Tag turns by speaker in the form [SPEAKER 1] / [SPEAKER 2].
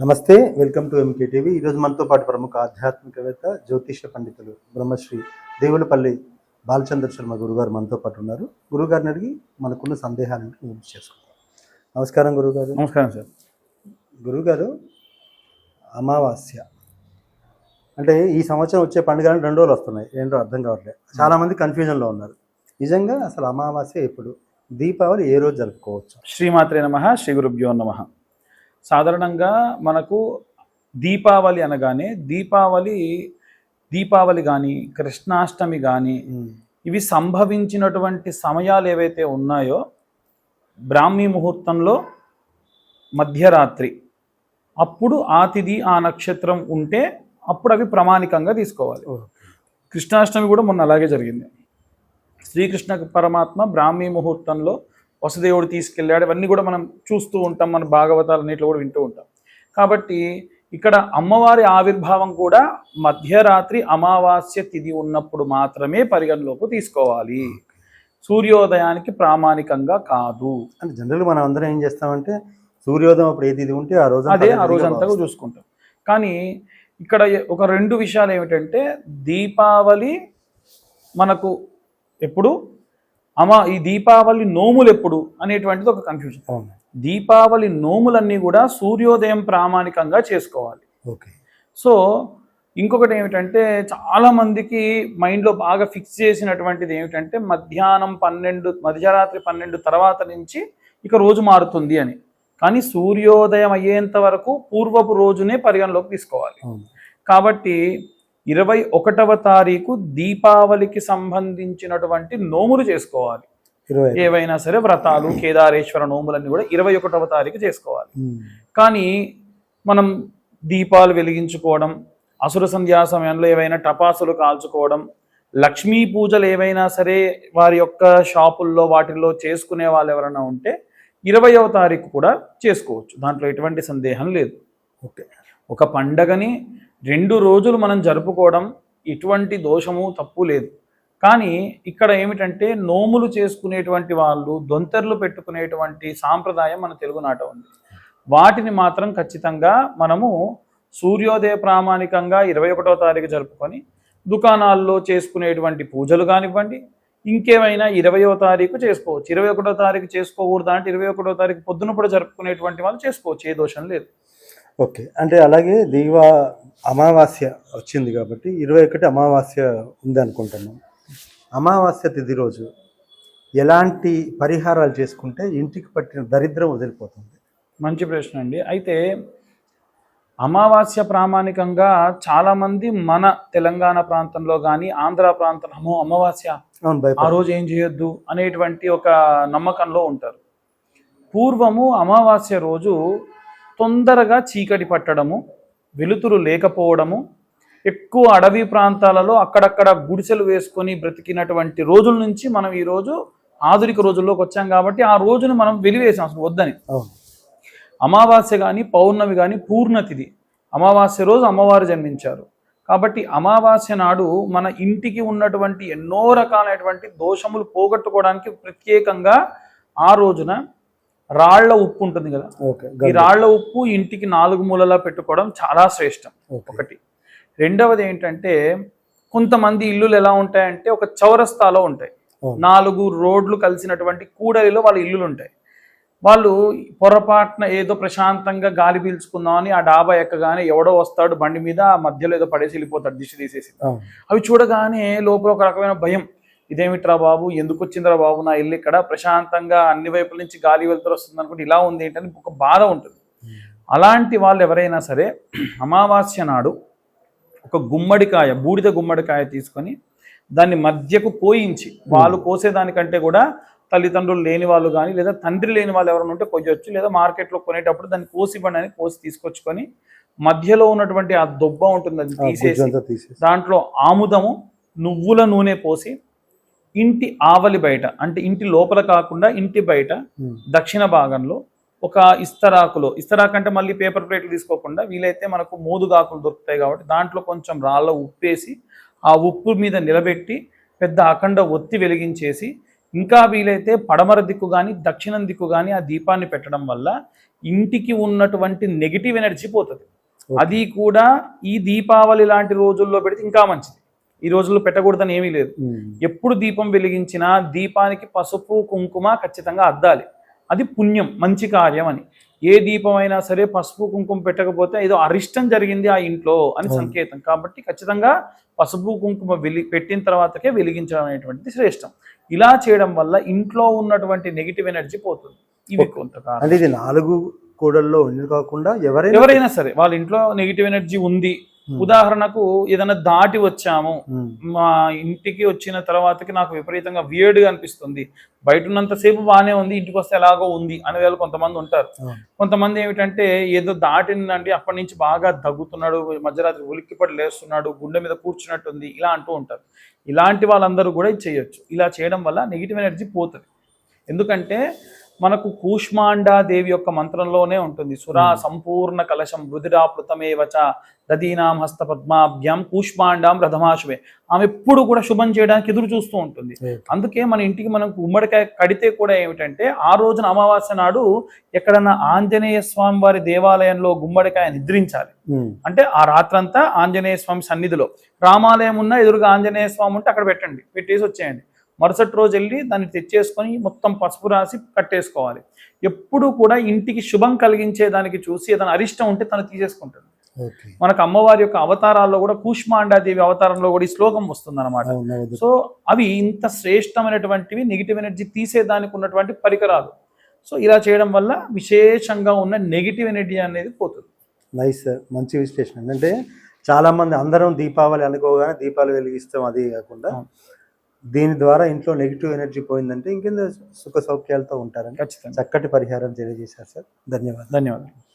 [SPEAKER 1] నమస్తే welcome to MK TV ఈరోజు మనతో పాటు ప్రముఖ ఆధ్యాత్మికవేత్త జ్యోతిష పండితులు బ్రహ్మశ్రీ దేవులపల్లి బాలచంద్ర శర్మ గురుగారు మనతో పాటు ఉన్నారు. గురుగారిని అడిగి మనకున్న సందేహాలను నివృత్తి చేసుకుందాం. నమస్కారం గురుగారు.
[SPEAKER 2] నమస్కారం సార్.
[SPEAKER 1] గురుగారు అమావాస్య. అంటే ఈ సంవత్సరం వచ్చే పండుగలు రెండు రోజులు వస్తున్నాయి. ఏంటో అర్థం కావట్లేదు. చాలా మంది కన్ఫ్యూజన్లో ఉన్నారు. నిజంగా అసలు అమావాస్య ఎప్పుడు? దీపావళి ఏ రోజు జరుపుకోవచ్చు?
[SPEAKER 2] శ్రీమాత్రే నమ శ్రీ గురుభ్యో నమ. సాధారణంగా మనకు దీపావళి అనగానే దీపావళి దీపావళి కానీ కృష్ణాష్టమి కానీ ఇవి సంభవించినటువంటి సమయాలు ఏవైతే ఉన్నాయో బ్రాహ్మీ ముహూర్తంలో మధ్యరాత్రి. అప్పుడు ఆ తిథి ఆ నక్షత్రం ఉంటే అప్పుడు అవి ప్రామాణికంగా తీసుకోవాలి. కృష్ణాష్టమి కూడా మొన్న అలాగే జరిగింది. శ్రీకృష్ణ పరమాత్మ బ్రాహ్మీ ముహూర్తంలో వసుదేవుడు తీసుకెళ్ళాడు. ఇవన్నీ కూడా మనం చూస్తూ ఉంటాం. మన భాగవతాలన్నింటిలో కూడా వింటూ ఉంటాం. కాబట్టి ఇక్కడ అమ్మవారి ఆవిర్భావం కూడా మధ్యరాత్రి అమావాస్య తిథి ఉన్నప్పుడు మాత్రమే పరిగణలోకి తీసుకోవాలి. సూర్యోదయానికి ప్రామాణికంగా కాదు.
[SPEAKER 1] అంటే జనరల్ మనం అందరం ఏం చేస్తామంటే సూర్యోదయం అప్పుడు ఏది ఉంటే ఆ రోజు
[SPEAKER 2] అదే ఆ రోజంతా చూసుకుంటాం. కానీ ఇక్కడ ఒక రెండు విషయాలు ఏమిటంటే దీపావళి మనకు ఎప్పుడు అమా ఈ దీపావళి నోములు ఎప్పుడు? అనేటువంటిది ఒక కన్ఫ్యూజన్ దీపావళి నోములన్నీ కూడా సూర్యోదయం ప్రామాణికంగా చేసుకోవాలి.
[SPEAKER 1] ఓకే.
[SPEAKER 2] సో ఇంకొకటి ఏమిటంటే చాలా మందికి మైండ్లో బాగా ఫిక్స్ చేసినటువంటిది ఏమిటంటే మధ్యాహ్నం పన్నెండు మధ్యరాత్రి పన్నెండు తర్వాత నుంచి ఇక రోజు మారుతుంది అని. కానీ సూర్యోదయం అయ్యేంత వరకు పూర్వపు రోజునే పరిగణలోకి తీసుకోవాలి. కాబట్టి ఇరవై ఒకటవ తారీఖు దీపావళికి సంబంధించినటువంటి నోములు చేసుకోవాలి. ఏవైనా సరే వ్రతాలు కేదారేశ్వర నోములన్నీ కూడా ఇరవై ఒకటవ తారీఖు చేసుకోవాలి. కానీ మనం దీపాలు వెలిగించుకోవడం అసుర సంధ్యా సమయంలో ఏవైనా టపాసులు కాల్చుకోవడం లక్ష్మీ పూజలు ఏవైనా సరే వారి యొక్క షాపుల్లో వాటిల్లో చేసుకునే వాళ్ళు ఎవరైనా ఉంటే ఇరవయవ తారీఖు కూడా చేసుకోవచ్చు. దాంట్లో ఎటువంటి సందేహం లేదు.
[SPEAKER 1] ఓకే.
[SPEAKER 2] ఒక పండగని రెండు రోజులు మనం జరుపుకోవడం ఎటువంటి దోషము తప్పు లేదు. కానీ ఇక్కడ ఏమిటంటే నోములు చేసుకునేటువంటి వాళ్ళు దొంతర్లు పెట్టుకునేటువంటి సాంప్రదాయం మన తెలుగునాట ఉంది. వాటిని మాత్రం ఖచ్చితంగా మనము సూర్యోదయ ప్రామాణికంగా ఇరవై ఒకటో తారీఖు జరుపుకొని దుకాణాల్లో చేసుకునేటువంటి పూజలు కానివ్వండి ఇంకేమైనా ఇరవయో తారీఖు చేసుకోవచ్చు. ఇరవై ఒకటో తారీఖు చేసుకోకూడదు అంటే ఇరవై ఒకటో తారీఖు పొద్దున కూడా జరుపుకునేటువంటి వాళ్ళు చేసుకోవచ్చు ఏ దోషం లేదు.
[SPEAKER 1] ఓకే. అంటే అలాగే దీవా అమావాస్య వచ్చింది కాబట్టి ఇరవై ఒకటి అమావాస్య ఉంది అనుకుంటున్నాం. అమావాస్య తిథి రోజు ఎలాంటి పరిహారాలు చేసుకుంటే ఇంటికి పట్టిన దరిద్రం వదిలిపోతుంది?
[SPEAKER 2] మంచి ప్రశ్న అండి. అయితే అమావాస్య ప్రామాణికంగా చాలామంది మన తెలంగాణ ప్రాంతంలో కానీ ఆంధ్ర ప్రాంతంలో "అమ్మో, అమావాస్య
[SPEAKER 1] అవును
[SPEAKER 2] ఆ రోజు ఏం చేయొద్దు అనేటువంటి ఒక నమ్మకంలో ఉంటారు. పూర్వము అమావాస్య రోజు తొందరగా చీకటి పట్టడము వెలుతురు లేకపోవడము ఎక్కువ అడవి ప్రాంతాలలో అక్కడక్కడ గుడిసెలు వేసుకొని బ్రతికినటువంటి రోజుల నుంచి మనం ఈరోజు ఆధునిక రోజుల్లోకి వచ్చాం కాబట్టి ఆ రోజును మనం వెలివేసాం అసలు వద్దని. అమావాస్య కానీ పౌర్ణమి కానీ పూర్ణతిథి. అమావాస్య రోజు అమ్మవారు జన్మించారు. కాబట్టి అమావాస్య నాడు మన ఇంటికి ఉన్నటువంటి ఎన్నో రకాలైనటువంటి దోషములు పోగొట్టుకోవడానికి ప్రత్యేకంగా ఆ రోజున రాళ్ళ ఉప్పు ఉంటుంది కదా? ఈ రాళ్ళ ఉప్పు ఇంటికి నాలుగు మూలలా పెట్టుకోవడం చాలా శ్రేష్టం. ఒకటి. రెండవది ఏంటంటే కొంతమంది ఇల్లులు ఎలా ఉంటాయంటే ఒక చౌరస్తాలో ఉంటాయి. నాలుగు రోడ్లు కలిసినటువంటి కూడలిలో వాళ్ళ ఇల్లులు ఉంటాయి వాళ్ళు పొరపాటున ఏదో ప్రశాంతంగా గాలి పీల్చుకుందామని ఆ డాబా ఎక్కగానే ఎవడో వస్తాడు బండి మీద ఆ మధ్యలో ఏదో పడేసి వెళ్ళిపోతాడు దిష్టి తీసేసి. అవి చూడగానే లోపల ఒక రకమైన భయం. ఇదేమిట్రా బాబు? ఎందుకు వచ్చిందిరా బాబు నా ఇల్లు ఇక్కడ? ప్రశాంతంగా అన్ని వైపుల నుంచి గాలి వెళ్తూ వస్తుంది అనుకుంటే ఇలా ఉంది ఏంటని ఒక బాధ ఉంటుంది. అలాంటి వాళ్ళు ఎవరైనా సరే అమావాస్య నాడు ఒక గుమ్మడికాయ బూడిద గుమ్మడికాయ తీసుకొని దాన్ని మధ్యకు పోయించి వాళ్ళు కోసేదానికంటే కూడా తల్లిదండ్రులు లేని వాళ్ళు కానీ లేదా తండ్రి లేని వాళ్ళు ఎవరైనా ఉంటే కొయ్యొచ్చు లేదా మార్కెట్లో కొనేటప్పుడు దాన్ని కోసి ఇవ్వండి అని కోసి తీసుకొచ్చుకొని మధ్యలో ఉన్నటువంటి ఆ దొబ్బ ఉంటుంది అది తీసేసి. దాంట్లో ఆముదము నువ్వుల నూనె పోసి ఇంటి ఆవలి బయట అంటే ఇంటి లోపల కాకుండా ఇంటి బయట
[SPEAKER 1] ఉమ్.
[SPEAKER 2] దక్షిణ భాగంలో ఒక ఇస్తరాకులో ఇస్తరాకు అంటే మళ్ళీ పేపర్ ప్లేట్లు తీసుకోకుండా వీలైతే మనకు మోదుగాకులు దొరుకుతాయి కాబట్టి దాంట్లో కొంచెం రాళ్ళ ఉప్పేసి ఆ ఉప్పు మీద నిలబెట్టి పెద్ద అఖండ ఒత్తి వెలిగించేసి ఇంకా వీలైతే పడమర దిక్కు కానీ దక్షిణం దిక్కు కానీ ఆ దీపాన్ని పెట్టడం వల్ల ఇంటికి ఉన్నటువంటి నెగిటివ్ ఎనర్జీ పోతుంది. అది కూడా ఈ దీపావళి లాంటి రోజుల్లో పెడితే ఇంకా మంచిది. ఈ రోజుల్లో పెట్టకూడదని ఏమీ లేదు. ఎప్పుడు దీపం వెలిగించినా దీపానికి పసుపు కుంకుమ ఖచ్చితంగా అద్దాలి. అది పుణ్యం మంచి కార్యం అని. ఏ దీపం అయినా సరే పసుపు కుంకుమ పెట్టకపోతే ఏదో అరిష్టం జరిగింది ఆ ఇంట్లో అని. సంకేతం. కాబట్టి ఖచ్చితంగా పసుపు కుంకుమ వెలి పెట్టిన తర్వాతకే వెలిగించడం అనేటువంటిది శ్రేష్టం. ఇలా చేయడం వల్ల ఇంట్లో ఉన్నటువంటి నెగిటివ్ ఎనర్జీ పోతుంది. ఇవి
[SPEAKER 1] అంటే ఇది నాలుగు కూడల్లో కాకుండా ఎవరైనా
[SPEAKER 2] ఎవరైనా సరే వాళ్ళ ఇంట్లో నెగిటివ్ ఎనర్జీ ఉంది. ఉదాహరణకు ఏదైనా దాటి వచ్చాము
[SPEAKER 1] ఉమ్.
[SPEAKER 2] మా ఇంటికి వచ్చిన తర్వాతకి నాకు విపరీతంగా వియర్డ్గా అనిపిస్తుంది. బయట ఉన్నంతసేపు బాగానే ఉంది ఇంటికి వస్తే ఎలాగో ఉంది అనే వాళ్ళు కొంతమంది ఉంటారు.
[SPEAKER 1] అవును.
[SPEAKER 2] కొంతమంది ఏమిటంటే ఏదో దాటిందంటే అప్పటి నుంచి బాగా దగ్గుతున్నాడు మధ్యరాత్రి ఉలిక్కిపడి లేస్తున్నాడు గుండె మీద కూర్చున్నట్టుంది ఇలా అంటూ ఉంటారు. ఇలాంటి వాళ్ళందరూ కూడా ఇది చేయొచ్చు. ఇలా చేయడం వల్ల నెగిటివ్ ఎనర్జీ పోతుంది. ఎందుకంటే మనకు కూష్మాండా దేవి యొక్క మంత్రంలోనే ఉంటుంది. సురా సంపూర్ణ కలశం రుదిరాపృతమేవచ దదీనాం హస్త పద్మాభ్యాం కూష్మాండాం రథమాశువే. ఆమె ఎప్పుడు కూడా శుభం చేయడానికి ఎదురు చూస్తూ ఉంటుంది. అందుకే మన ఇంటికి మనం గుమ్మడికాయ కడితే కూడా ఏమిటంటే ఆ రోజున అమావాస్య నాడు ఎక్కడన్నా ఆంజనేయ స్వామి వారి దేవాలయంలో గుమ్మడికాయ నిద్రించాలి. అంటే ఆ రాత్రంతా ఆంజనేయ స్వామి సన్నిధిలో. రామాలయం ఉన్న ఎదురుగా ఆంజనేయ స్వామి ఉంటే అక్కడ పెట్టండి. పెట్టేసి వచ్చేయండి. మరుసటి రోజు వెళ్ళి దాన్ని తెచ్చేసుకొని మొత్తం పసుపు రాసి కట్టేసుకోవాలి. ఎప్పుడు కూడా ఇంటికి శుభం కలిగించే దానికి చూసి ఏదైనా అరిష్టం ఉంటే తను తీసేసుకుంటుంది
[SPEAKER 1] ఓకే.
[SPEAKER 2] మనకు అమ్మవారి యొక్క అవతారాల్లో కూడా కూష్మాండాదేవి అవతారంలో కూడా ఈ శ్లోకం వస్తుంది
[SPEAKER 1] అవును.
[SPEAKER 2] సో అవి ఇంత శ్రేష్టమైనటువంటివి నెగిటివ్ ఎనర్జీ తీసేదానికి ఉన్నటువంటి పరికరాలు. సో ఇలా చేయడం వల్ల విశేషంగా ఉన్న నెగిటివ్ ఎనర్జీ అనేది పోతుంది.
[SPEAKER 1] నైస్ సార్ మంచి విశ్లేషణ అంటే చాలా మంది అందరం దీపావళి అనుకోగానే దీపాలు వెలిగిస్తాం అది కాకుండా. దీని ద్వారా ఇంట్లో నెగిటివ్ ఎనర్జీ పోయిందంటే ఇంకేందో సుఖ సౌఖ్యాలతో ఉంటారని చక్కటి పరిహారం తెలియజేశారు సార్. ధన్యవాదాలు.
[SPEAKER 2] ధన్యవాదాలు.